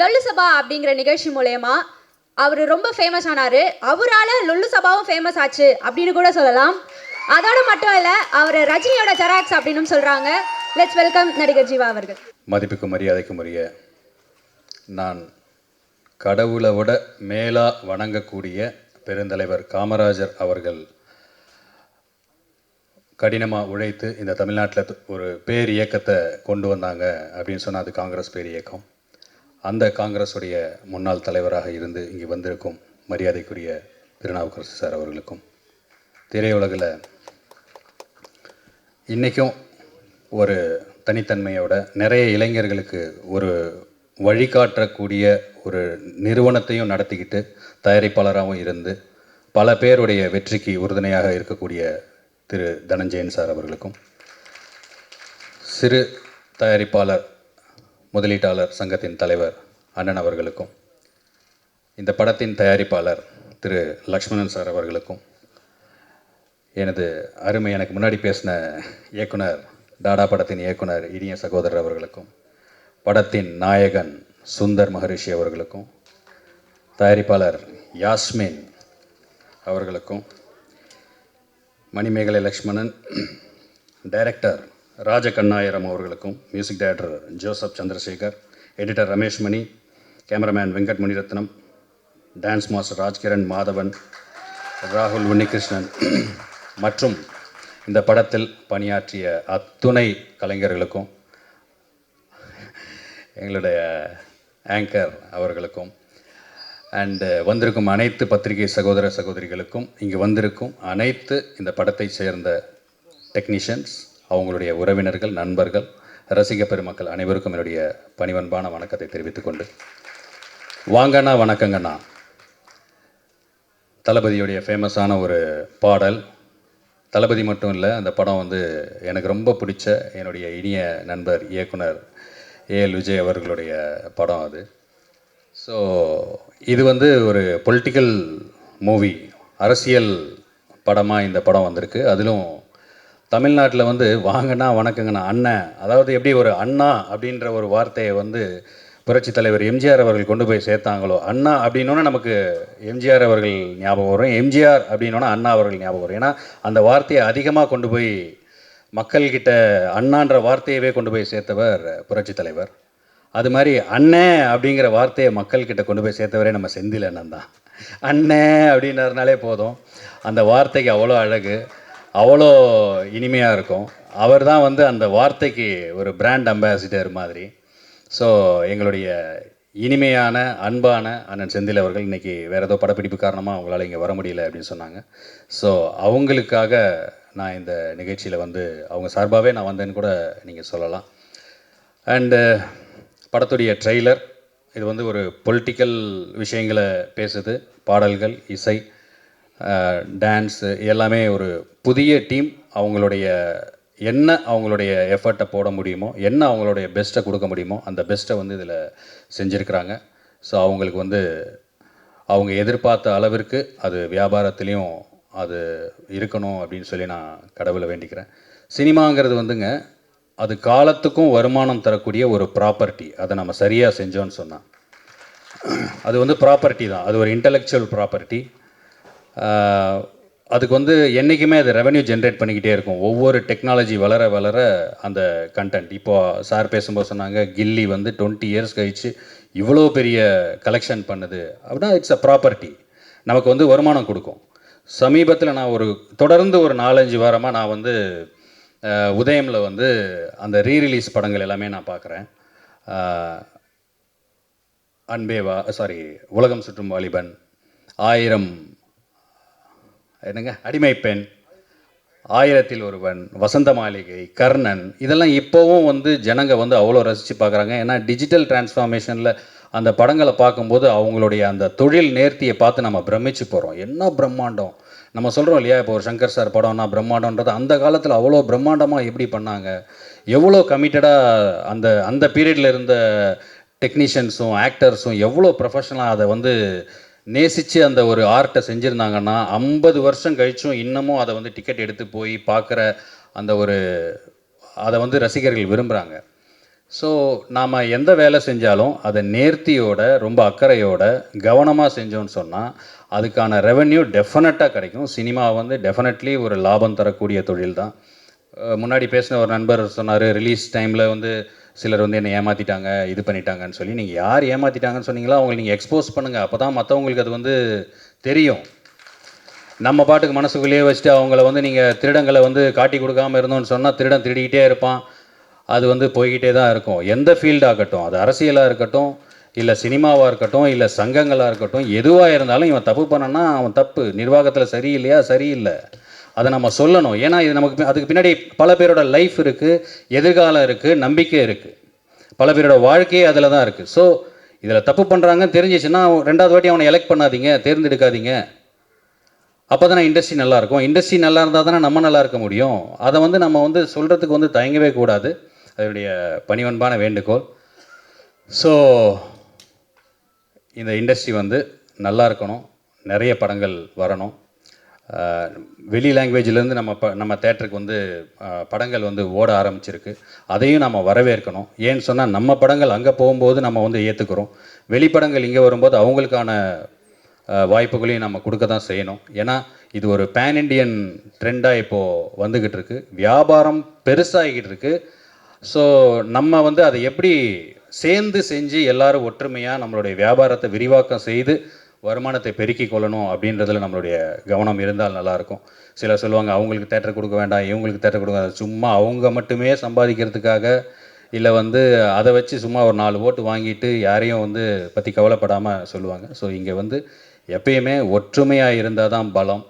லல்லு சபா அப்படிங்கிற நிகழ்ச்சி மூலயமா அவர் ரொம்ப ஃபேமஸ் ஆனார். அவரால் லொல்லு சபாவும் ஃபேமஸ் ஆச்சு அப்படின்னு கூட சொல்லலாம். அதோட மட்டும் இல்லை அவர் ரஜினியோட ஜெராக்ஸ் அப்படின்னு சொல்கிறாங்க லெட்ஸ் வெல்கம் நடிகர் ஜீவா அவர்கள். மதிப்புக்கும் மரியாதைக்கும் உரிய நான் கடவுளை விட மேலா வணங்கக்கூடிய பெருந்தலைவர் காமராஜர் அவர்கள் கடினமாக உழைத்து இந்த தமிழ்நாட்டில் ஒரு பேர் இயக்கத்தை கொண்டு வந்தாங்க அப்படின்னு சொன்னால் அது காங்கிரஸ் பேர் இயக்கம். அந்த காங்கிரஸுடைய முன்னாள் தலைவராக இருந்து இங்கே வந்திருக்கும் மரியாதைக்குரிய திருநாவுக்கரசு சார் அவர்களுக்கும் திரையுலகில் இன்றைக்கும் ஒரு தனித்தன்மையோட நிறைய இளைஞர்களுக்கு ஒரு வழிகாட்டக்கூடிய ஒரு நிறுவனத்தையும் நடத்திக்கிட்டு தயாரிப்பாளராகவும் இருந்து பல பேருடைய வெற்றிக்கு உறுதுணையாக இருக்கக்கூடிய திரு தனஞ்சயன் சார் அவர்களுக்கும் சிறு தயாரிப்பாளர் முதலீட்டாளர் சங்கத்தின் தலைவர் அண்ணன் அவர்களுக்கும் இந்த படத்தின் தயாரிப்பாளர் திரு லக்ஷ்மணன் சார் அவர்களுக்கும் எனது அருமை எனக்கு முன்னாடி பேசின இயக்குனர் டாடா படத்தின் இயக்குனர் இனிய சகோதரர் அவர்களுக்கும் படத்தின் நாயகன் சுந்தர் மகரிஷி அவர்களுக்கும் தயாரிப்பாளர் யாஸ்மின் அவர்களுக்கும் மணிமேகலை லக்ஷ்மணன் டைரக்டர் ராஜ கண்ணாயிரம் அவர்களுக்கும் music director Joseph Chandrasekar editor Ramesh Mani cameraman Venkat Munirathnam dance master Rajkiran Madhavan ராகுல் உன்னிகிருஷ்ணன் மற்றும் இந்த படத்தில் பணியாற்றிய அத்துணை கலைஞர்களுக்கும் எங்களுடைய ஆங்கர் அவர்களுக்கும் அண்டு வந்திருக்கும் அனைத்து பத்திரிகை சகோதர சகோதரிகளுக்கும் இங்கே வந்திருக்கும் அனைத்து இந்த படத்தை சேர்ந்த டெக்னீஷியன்ஸ் அவங்களுடைய உறவினர்கள் நண்பர்கள் ரசிக பெருமக்கள் அனைவருக்கும் என்னுடைய பணிவன்பான வணக்கத்தை தெரிவித்துக்கொண்டு வாங்கண்ணா வணக்கங்கண்ணா தளபதியுடைய ஃபேமஸான ஒரு பாடல். தளபதி மட்டும் இல்லை அந்த படம் வந்து எனக்கு ரொம்ப பிடிச்ச என்னுடைய இனிய நண்பர் இயக்குனர் ஏஎல் விஜய் அவர்களுடைய படம் அது. ஸோ இது வந்து ஒரு பொலிட்டிக்கல் மூவி அரசியல் படமாக இந்த படம் வந்திருக்கு. அதிலும் தமிழ்நாட்டில் வந்து வாங்கண்ணா வணக்கங்கண்ணா அண்ணன் அதாவது எப்படி ஒரு அண்ணா அப்படின்ற ஒரு வார்த்தையை வந்து புரட்சி தலைவர் எம்ஜிஆர் அவர்கள் கொண்டு போய் சேர்த்தாங்களோ அண்ணா அப்படின்னோன்னா நமக்கு எம்ஜிஆர் அவர்கள் ஞாபகம் வரும். எம்ஜிஆர் அப்படின்னோன்னா அண்ணா அவர்கள் ஞாபகம் வரும். ஏன்னா அந்த வார்த்தையை அதிகமாக கொண்டு போய் மக்கள்கிட்ட அண்ணான்ற வார்த்தையவே கொண்டு போய் சேர்த்தவர் புரட்சி தலைவர். அது மாதிரி அண்ணே அப்படிங்கிற வார்த்தையை மக்கள்கிட்ட கொண்டு போய் சேர்த்தவரே நம்ம செந்தில் அண்ணன் தான். அண்ணே அப்படின்னாருனாலே போதும். அந்த வார்த்தைக்கு அவ்வளோ அழகு. அவ்வளோ இனிமையாக இருக்கும். அவர் தான் வந்து அந்த வார்த்தைக்கு ஒரு பிராண்ட் அம்பாசிடர் மாதிரி. ஸோ எங்களுடைய இனிமையான அன்பான அண்ணன் செந்தில் அவர்கள் இன்றைக்கி வேறு ஏதோ படப்பிடிப்பு காரணமாக அவங்களால இங்கே வர முடியல அப்படின்னு சொன்னாங்க. ஸோ அவங்களுக்காக நான் இந்த நிகழ்ச்சியில் வந்து அவங்க சார்பாகவே நான் வந்தேன்னு கூட நீங்கள் சொல்லலாம். அண்டு படத்துடைய ட்ரெய்லர் இது வந்து ஒரு பொலிட்டிக்கல் விஷயங்களை பேசுது. பாடல்கள் இசை டான்ஸு எல்லாமே ஒரு புதிய டீம் அவங்களுடைய என்ன அவங்களுடைய எஃபர்ட்டை போட முடியுமோ என்ன அவங்களுடைய பெஸ்ட்டை கொடுக்க முடியுமோ அந்த பெஸ்ட்டை வந்து இதில் செஞ்சுருக்கிறாங்க. ஸோ அவங்களுக்கு வந்து அவங்க எதிர்பார்த்த அளவிற்கு அது வியாபாரத்துலேயும் அது இருக்கணும் அப்படின்னு சொல்லி நான் கடவுளை வேண்டிக்கிறேன். சினிமாங்கிறது வந்துங்க அது காலத்துக்கும் வருமானம் தரக்கூடிய ஒரு ப்ராப்பர்ட்டி அதை நம்ம சரியாக செஞ்சோன்னு சொன்னால் அது வந்து ப்ராப்பர்ட்டி தான். அது ஒரு இன்டலெக்சுவல் ப்ராப்பர்ட்டி அதுக்கு வந்து என்றைக்குமே அது ரெவன்யூ ஜென்ரேட் பண்ணிக்கிட்டே இருக்கும். ஒவ்வொரு டெக்னாலஜி வளர வளர அந்த கண்டென்ட் இப்போது சார் பேசும்போது சொன்னாங்க கில்லி வந்து டுவெண்ட்டி இயர்ஸ் கழித்து இவ்வளோ பெரிய கலெக்ஷன் பண்ணுது. அப்படின்னா இட்ஸ் அ ப்ராப்பர்ட்டி நமக்கு வந்து வருமானம் கொடுக்கும். சமீபத்தில் நான் ஒரு தொடர்ந்து ஒரு நாலஞ்சு வாரமாக நான் வந்து உதயமில் வந்து அந்த ரீரிலீஸ் படங்கள் எல்லாமே நான் பார்க்குறேன் அன்பேவா சாரி உலகம் சுற்றும் வாலிபன் ஆயிரம் என்னங்க? அடிமை பெண் ஆயிரத்தில் ஒருவன் வசந்த மாளிகை கர்ணன் இதெல்லாம் இப்போவும் வந்து ஜனங்க வந்து அவ்வளோ ரசித்து பார்க்குறாங்க. ஏன்னா டிஜிட்டல் டிரான்ஸ்ஃபார்மேஷனில் அந்த படங்களை பார்க்கும்போது அவங்களுடைய அந்த தொழில் நேர்த்தியை பார்த்து நம்ம பிரமிச்சு போகிறோம் என்ன பிரம்மாண்டம்? நம்ம சொல்கிறோம் இல்லையா? இப்போ ஒரு சங்கர் சார் படம்னா பிரம்மாண்டன்றது அந்த காலத்தில் அவ்வளோ பிரம்மாண்டமாக எப்படி பண்ணாங்க? எவ்வளோ கமிட்டடாக அந்த அந்த பீரியடில் இருந்த டெக்னீஷியன்ஸும் ஆக்டர்ஸும் எவ்வளோ ப்ரொஃபஷனலாக அதை வந்து நேசித்து அந்த ஒரு ஆர்ட்டை செஞ்சுருந்தாங்கன்னா ஐம்பது வருஷம் கழிச்சும் இன்னமும் அதை வந்து டிக்கெட் எடுத்து போய் பார்க்குற அந்த ஒரு அதை வந்து ரசிகர்கள் விரும்புகிறாங்க ஸோ நாம் எந்த வேலை செஞ்சாலும் அதை நேர்த்தியோட ரொம்ப அக்கறையோட கவனமாக செஞ்சோன்னு சொன்னால் அதுக்கான ரெவென்யூ டெஃபினட்டாக கிடைக்கும். சினிமா வந்து டெஃபினெட்லி ஒரு லாபம் தரக்கூடிய தொழில் தான் முன்னாடி பேசின ஒரு நண்பர் சொன்னார் ரிலீஸ் டைமில் வந்து சிலர் வந்து என்னை ஏமாற்றிட்டாங்க இது பண்ணிட்டாங்கன்னு சொல்லி நீங்கள் யார் ஏமாற்றிட்டாங்கன்னு சொன்னீங்களோ அவங்களை நீங்கள் எக்ஸ்போஸ் பண்ணுங்கள் அப்போ தான் மற்றவங்களுக்கு அது வந்து தெரியும். நம்ம பாட்டுக்கு மனசுக்குள்ளேயே வச்சுட்டு அவங்கள வந்து நீங்கள் திருடங்களை வந்து காட்டி கொடுக்காம இருந்தோம்னு சொன்னால் திருடன் திருடிக்கிட்டே இருப்பான். அது வந்து போய்கிட்டே தான் இருக்கும். எந்த ஃபீல்டாகட்டும் அது அரசியலாக இருக்கட்டும் இல்லை சினிமாவாக இருக்கட்டும் இல்லை சங்கங்களாக இருக்கட்டும் எதுவாக இருந்தாலும் இவன் தப்பு பண்ணனா அவன் தப்பு. நிர்வாகத்தில் சரியில்லையா? சரியில்லை. அதை நம்ம சொல்லணும். ஏன்னா இது நமக்கு பி- அதுக்கு பின்னாடி பல பேரோட லைஃப் இருக்குது எதிர்காலம் இருக்குது நம்பிக்கை இருக்குது பல பேரோட வாழ்க்கையே அதில் தான் இருக்குது ஸோ இதில் தப்பு பண்ணுறாங்கன்னு தெரிஞ்சிச்சுன்னா ரெண்டாவது வாட்டி அவனை எலெக்ட் பண்ணாதீங்க தேர்ந்தெடுக்காதீங்க. அப்போ தானே இண்டஸ்ட்ரி நல்லா இருக்கும் இண்டஸ்ட்ரி நல்லா இருந்தால் தானே நம்ம நல்லா இருக்க முடியும். அதை வந்து நம்ம வந்து சொல்கிறதுக்கு வந்து தயங்கவே கூடாது. அதனுடைய பணிவன்பான வேண்டுகோள். ஸோ இந்த இண்டஸ்ட்ரி வந்து நல்லா இருக்கணும். நிறைய படங்கள் வரணும். வெளி லாங்குவேஜ்லேருந்து நம்ம ப நம்ம தேட்டருக்கு வந்து படங்கள் வந்து ஓட ஆரம்பிச்சிருக்கு. அதையும் நம்ம வரவேற்கணும். ஏன்னு சொன்னால் நம்ம படங்கள் அங்கே போகும்போது நம்ம வந்து ஏற்றுக்கிறோம் வெளிப்படங்கள் இங்கே வரும்போது அவங்களுக்கான வாய்ப்புகளையும் நம்ம கொடுக்க தான் செய்யணும். ஏன்னா இது ஒரு பேன் இண்டியன் ட்ரெண்டாக இப்போது வந்துக்கிட்டு இருக்கு. வியாபாரம் பெருசாகிக்கிட்டு இருக்கு. ஸோ நம்ம வந்து அதை எப்படி சேர்ந்து செஞ்சு எல்லாரும் ஒற்றுமையாக நம்மளுடைய வியாபாரத்தை விரிவாக்கம் செய்து வருமானத்தை பெருக்கிக் கொள்ளணும் அப்படின்றதுல நம்மளுடைய கவனம் இருந்தால் நல்லாயிருக்கும். சிலர் சொல்லுவாங்க அவங்களுக்கு தேட்டர் கொடுக்க வேண்டாம் இவங்களுக்கு தேட்டர் கொடுக்க வேண்டாம். சும்மா அவங்க மட்டுமே சம்பாதிக்கிறதுக்காக இல்லை வந்து அதை வச்சு சும்மா ஒரு நாலு ஓட்டு வாங்கிட்டு யாரையும் வந்து பற்றி கவலைப்படாமல் சொல்லுவாங்க. ஸோ இங்கே வந்து எப்பயுமே ஒற்றுமையாக இருந்தால் தான் பலம்.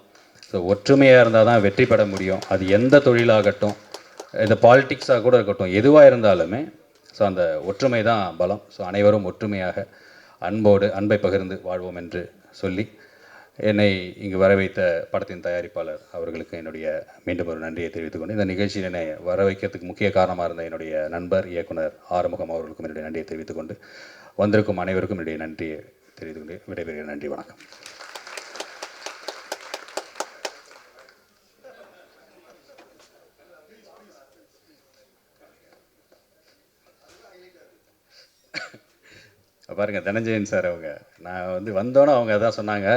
ஸோ ஒற்றுமையாக இருந்தால் தான் வெற்றி பெற முடியும். அது எந்த தொழிலாகட்டும் இந்த பாலிட்டிக்ஸாக கூட இருக்கட்டும் எதுவாக இருந்தாலுமே ஸோ அந்த ஒற்றுமை தான் பலம். ஸோ அனைவரும் ஒற்றுமையாக அன்போடு அன்பை பகிர்ந்து வாழ்வோம் என்று சொல்லி என்னை இங்கு வர வைத்த படத்தின் தயாரிப்பாளர் அவர்களுக்கு என்னுடைய மீண்டும் ஒரு நன்றியை தெரிவித்துக் கொண்டு இந்த நிகழ்ச்சியில் என்னை வர வைக்கிறதுக்கு முக்கிய காரணமாக இருந்த என்னுடைய நண்பர் இயக்குனர் ஆறுமுகம் அவர்களுக்கும் என்னுடைய நன்றியை தெரிவித்துக் கொண்டு வந்திருக்கும் அனைவருக்கும் என்னுடைய நன்றியை தெரிவித்துக் கொண்டு விடைபெறுகிறேன். நன்றி வணக்கம். பாருங்கள் தனஞ்சயன் சார் அவங்க. நான் வந்து வந்தோன்னே அவங்க அதான் சொன்னாங்க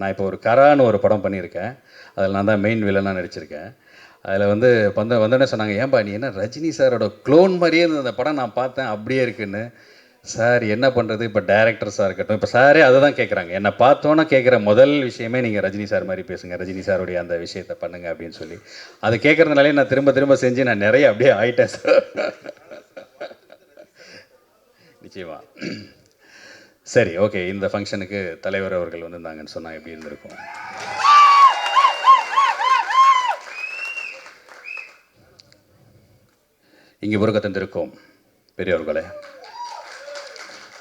நான் இப்போ ஒரு கரான்னு ஒரு படம் பண்ணியிருக்கேன். அதில் நான் தான் மெயின் வில்லனாக நடிச்சிருக்கேன். அதில் வந்து வந்த வந்தோடனே சொன்னாங்க ஏன்பா நீ என்ன ரஜினி சாரோட க்ளோன் மாதிரியே இருந்த அந்த படம் நான் பார்த்தேன் அப்படியே இருக்குன்னு. சார் என்ன பண்ணுறது இப்போ டேரக்டர்ஸாக இருக்கட்டும். இப்போ சாரே அதை தான் கேட்குறாங்க என்னை பார்த்தோன்னே கேட்குற முதல் விஷயமே நீங்கள் ரஜினி சார் மாதிரி பேசுங்க. ரஜினி சாருடைய அந்த விஷயத்தை பண்ணுங்க அப்படின்னு சொல்லி. அதை கேட்குறதுனாலே நான் திரும்ப திரும்ப செஞ்சு நான் நிறைய அப்படியே ஆயிட்டேன் சார் நிச்சயமா. சரி ஓகே இந்த ஃபங்க்ஷனுக்கு தலைவர் அவர்கள் வந்திருந்தாங்கன்னு சொன்னால் எப்படி இருந்திருக்கும்? இங்கே முருக தந்திருக்கும் பெரியவர்களே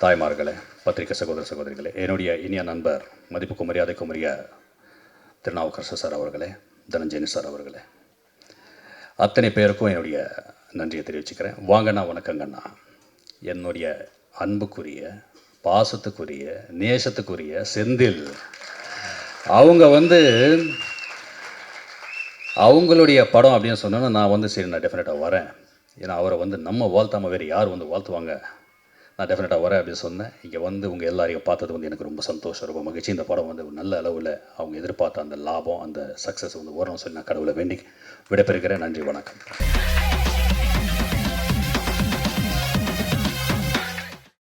தாய்மார்களே பத்திரிகை சகோதர சகோதரிகளே என்னுடைய இனிய நண்பர் மதிப்புக்கு மரியாதைக்கு உரிய திருநாவுக்கரசு சார் அவர்களே தனஞ்சயனி சார் அவர்களே அத்தனை பேருக்கும் என்னுடைய நன்றியை தெரிவிச்சுக்கிறேன். வாங்கண்ணா வணக்கங்கண்ணா. என்னுடைய அன்புக்குரிய பாசத்துக்குரிய நேசத்துக்குரிய செந்தில். அவங்க வந்து அவங்களுடைய படம் அப்படின்னு சொன்னோன்னா நான் வந்து சரி நான் டெஃபினட்டாக வரேன். ஏன்னா அவரை வந்து நம்ம வாழ்த்தாமல் வேறு யார் வந்து வாழ்த்துவாங்க? நான் டெஃபினட்டாக வரேன் அப்படின்னு சொன்னேன். இங்கே வந்து உங்கள் எல்லாரையும் பார்த்தது வந்து எனக்கு ரொம்ப சந்தோஷம் ரொம்ப மகிழ்ச்சி. இந்த படம் வந்து நல்ல அளவில் அவங்க எதிர்பார்த்த அந்த லாபம் அந்த சக்ஸஸ் வந்து வரணும்னு சொல்லி நான் கடவுளை வேண்டி விடைபெறுகிறேன். நன்றி வணக்கம்.